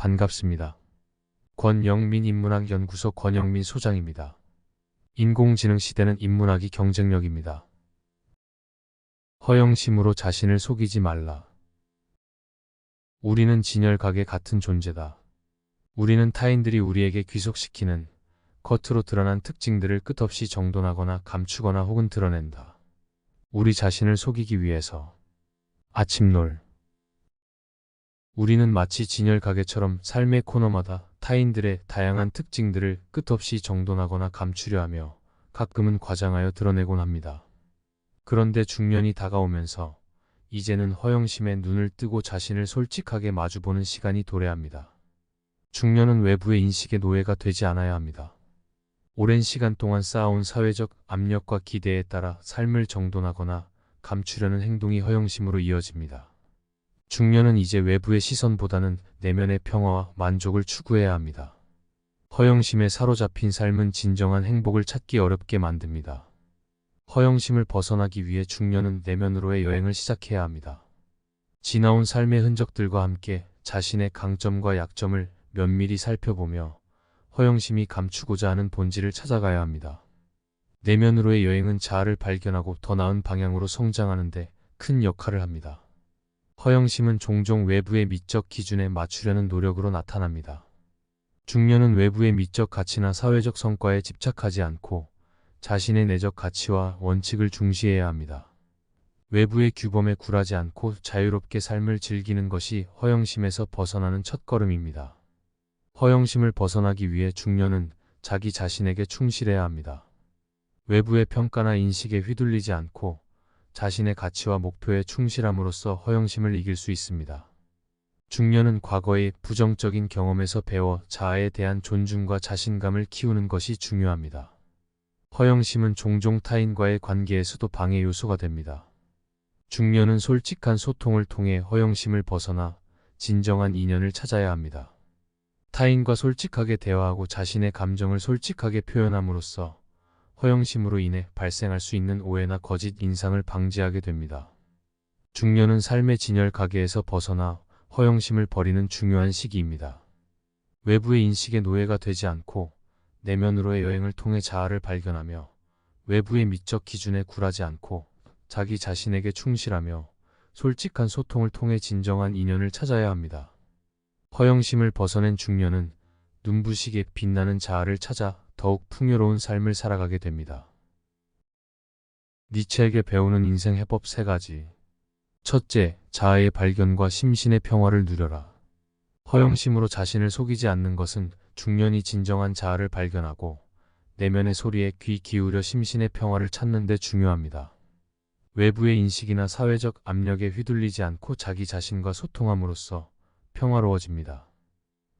반갑습니다. 권영민 인문학 연구소 권영민 소장입니다. 인공지능 시대는 인문학이 경쟁력입니다. 허영심으로 자신을 속이지 말라. 우리는 진열각의 같은 존재다. 우리는 타인들이 우리에게 귀속시키는 겉으로 드러난 특징들을 끝없이 정돈하거나 감추거나 혹은 드러낸다. 우리 자신을 속이기 위해서. 아침놀. 우리는 마치 진열 가게처럼 삶의 코너마다 타인들의 다양한 특징들을 끝없이 정돈하거나 감추려 하며 가끔은 과장하여 드러내곤 합니다. 그런데 중년이 다가오면서 이제는 허영심에 눈을 뜨고 자신을 솔직하게 마주보는 시간이 도래합니다. 중년은 외부의 인식의 노예가 되지 않아야 합니다. 오랜 시간 동안 쌓아온 사회적 압력과 기대에 따라 삶을 정돈하거나 감추려는 행동이 허영심으로 이어집니다. 중년은 이제 외부의 시선보다는 내면의 평화와 만족을 추구해야 합니다. 허영심에 사로잡힌 삶은 진정한 행복을 찾기 어렵게 만듭니다. 허영심을 벗어나기 위해 중년은 내면으로의 여행을 시작해야 합니다. 지나온 삶의 흔적들과 함께 자신의 강점과 약점을 면밀히 살펴보며 허영심이 감추고자 하는 본질을 찾아가야 합니다. 내면으로의 여행은 자아를 발견하고 더 나은 방향으로 성장하는데 큰 역할을 합니다. 허영심은 종종 외부의 미적 기준에 맞추려는 노력으로 나타납니다. 중년은 외부의 미적 가치나 사회적 성과에 집착하지 않고 자신의 내적 가치와 원칙을 중시해야 합니다. 외부의 규범에 굴하지 않고 자유롭게 삶을 즐기는 것이 허영심에서 벗어나는 첫걸음입니다. 허영심을 벗어나기 위해 중년은 자기 자신에게 충실해야 합니다. 외부의 평가나 인식에 휘둘리지 않고 자신의 가치와 목표에 충실함으로써 허영심을 이길 수 있습니다. 중년은 과거의 부정적인 경험에서 배워 자아에 대한 존중과 자신감을 키우는 것이 중요합니다. 허영심은 종종 타인과의 관계에서도 방해 요소가 됩니다. 중년은 솔직한 소통을 통해 허영심을 벗어나 진정한 인연을 찾아야 합니다. 타인과 솔직하게 대화하고 자신의 감정을 솔직하게 표현함으로써 허영심으로 인해 발생할 수 있는 오해나 거짓 인상을 방지하게 됩니다. 중년은 삶의 진열 가게에서 벗어나 허영심을 버리는 중요한 시기입니다. 외부의 인식의 노예가 되지 않고 내면으로의 여행을 통해 자아를 발견하며 외부의 미적 기준에 굴하지 않고 자기 자신에게 충실하며 솔직한 소통을 통해 진정한 인연을 찾아야 합니다. 허영심을 벗어낸 중년은 눈부시게 빛나는 자아를 찾아 더욱 풍요로운 삶을 살아가게 됩니다. 니체에게 배우는 인생 해법 세 가지. 첫째, 자아의 발견과 심신의 평화를 누려라. 허영심으로 자신을 속이지 않는 것은 중년이 진정한 자아를 발견하고 내면의 소리에 귀 기울여 심신의 평화를 찾는 데 중요합니다. 외부의 인식이나 사회적 압력에 휘둘리지 않고 자기 자신과 소통함으로써 평화로워집니다.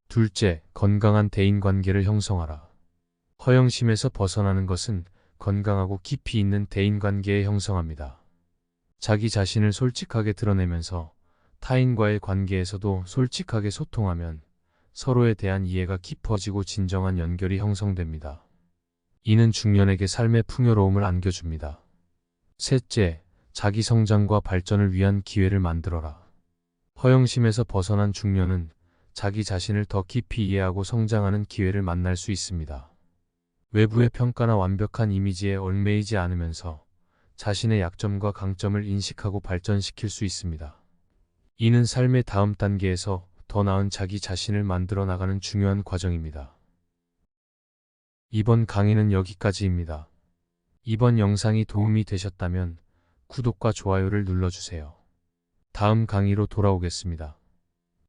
둘째, 건강한 대인관계를 형성하라. 허영심에서 벗어나는 것은 건강하고 깊이 있는 대인관계에 형성합니다. 자기 자신을 솔직하게 드러내면서 타인과의 관계에서도 솔직하게 소통하면 서로에 대한 이해가 깊어지고 진정한 연결이 형성됩니다. 이는 중년에게 삶의 풍요로움을 안겨줍니다. 셋째, 자기 성장과 발전을 위한 기회를 만들어라. 허영심에서 벗어난 중년은 자기 자신을 더 깊이 이해하고 성장하는 기회를 만날 수 있습니다. 외부의 평가나 완벽한 이미지에 얽매이지 않으면서 자신의 약점과 강점을 인식하고 발전시킬 수 있습니다. 이는 삶의 다음 단계에서 더 나은 자기 자신을 만들어 나가는 중요한 과정입니다. 이번 강의는 여기까지입니다. 이번 영상이 도움이 되셨다면 구독과 좋아요를 눌러주세요. 다음 강의로 돌아오겠습니다.